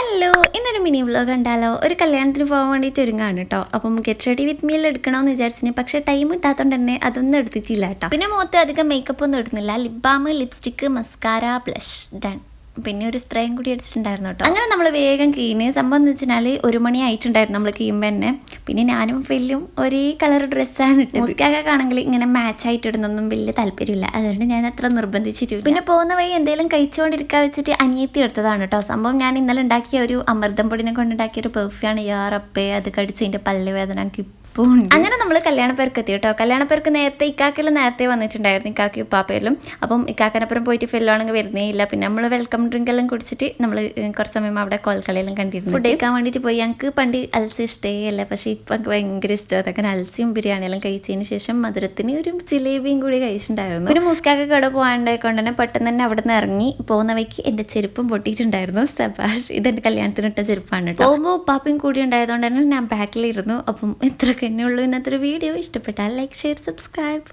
Hello ഇന്നൊരു mini vlog ഉണ്ടാലോ ഒരു കല്യാണത്തിന് പോകാൻ വേണ്ടിയിട്ട് ഒരുങ്ങാണ് കേട്ടോ. അപ്പം ഗെറ്റ് റെഡി വിത്ത് മീൽ എടുക്കണമെന്ന് വിചാരിച്ചിന്. പക്ഷെ ടൈം കിട്ടാത്തതുകൊണ്ട് തന്നെ അതൊന്നും എടുത്തിട്ടില്ല കേട്ടോ. പിന്നെ മുഖത്ത് അധികം മേക്കപ്പ് ഒന്നും ഇടുന്നില്ല. Lip balm lipstick mascara blush done പിന്നെ ഒരു സ്പ്രേയും കൂടി അടിച്ചിട്ടുണ്ടായിരുന്നു കേട്ടോ. അങ്ങനെ നമ്മൾ വേഗം ക്ലീന് സംഭവം എന്ന് വെച്ചാൽ ഒരു മണി ആയിട്ടുണ്ടായിരുന്നു നമ്മൾ കീയുമ്പോൾ തന്നെ പിന്നെ ഞാനും ഫെല്ലും ഒരേ കളർ ഡ്രസ്സാണ് ഇട്ടത്. മുസ്കാക്കൊക്കെ ആണെങ്കിൽ ഇങ്ങനെ മാച്ച് ആയിട്ട് ഇടുന്നൊന്നും വലിയ താല്പര്യമില്ല. അതുകൊണ്ട് ഞാൻ അത്ര നിർബന്ധിച്ചിട്ടില്ല. പിന്നെ പോകുന്ന വഴി എന്തെങ്കിലും കഴിച്ചുകൊണ്ടിരിക്കാൻ വെച്ചിട്ട് അനിയത്തി എടുത്തതാണ് കേട്ടോ സംഭവം ഞാൻ ഇന്നലെ ഉണ്ടാക്കിയ ഒരു അമൃതം പൊടിനെ കൊണ്ടുണ്ടാക്കിയ ഒരു പെർഫ്യൂമാണ് യാറപ്പേ അത് കടിച്ച് എന്റെ പല്ല് വേദന അങ്ങനെ നമ്മൾ കല്യാണപ്പേർക്ക് എത്തി കേട്ടോ. കല്യാണപ്പേർക്ക് നേരത്തെ ഇക്കാക്കെല്ലാം നേരത്തെ വന്നിട്ടുണ്ടായിരുന്നു. ഇക്കാക്കി ഉപ്പാപ്പയിലും അപ്പം ഇക്കാക്കനപ്പുറം പോയിട്ട് ഫെല്ലുവാണെങ്കിൽ വരുന്നേ ഇല്ല. പിന്നെ നമ്മൾ വെൽക്കം ഡ്രിങ്ക് എല്ലാം കുടിച്ചിട്ട് നമ്മൾ കുറച്ച് സമയം അവിടെ കോൽക്കളിയെല്ലാം കണ്ടിരുന്നു. ഫുഡ് കഴിക്കാൻ വേണ്ടിയിട്ട് പോയി. ഞങ്ങൾക്ക് പണ്ട് അൽസി ഇഷ്ടേ അല്ല പക്ഷേ ഇപ്പം എനിക്ക് ഭയങ്കര ഇഷ്ടമാണ് അതൊക്കെ അൽസിയും ബിരിയാണിയെല്ലാം കഴിച്ചതിന് ശേഷം മധുരത്തിന് ഒരു ജിലേബിയും കൂടി കഴിച്ചിട്ടുണ്ടായിരുന്നു. പിന്നെ മുസ്കാക്ക കട പോകാണ്ടായിക്കൊണ്ട് തന്നെ പെട്ടെന്ന് തന്നെ അവിടെ നിന്ന് ഇറങ്ങി പോകുന്നവയ്ക്ക് എന്റെ എന്റെ ചെരുപ്പും പൊട്ടിയിട്ടുണ്ടായിരുന്നു. സബാഷ് ഇതെന്റെ കല്യാണത്തിനിട്ട ചെരുപ്പാണ് കേട്ടോ. പോകുമ്പോൾ ഉപ്പാപ്പയും കൂടി ഉണ്ടായതുകൊണ്ട് തന്നെ ഞാൻ ബാക്കിലിരുന്നു അപ്പം ഇത്രയൊക്കെ എന്നെ ഉള്ളൂ ഇന്നത്തെ ഒരു വീഡിയോ ഇഷ്ടപ്പെട്ടാൽ ലൈക്ക് ഷെയർ സബ്സ്ക്രൈബ്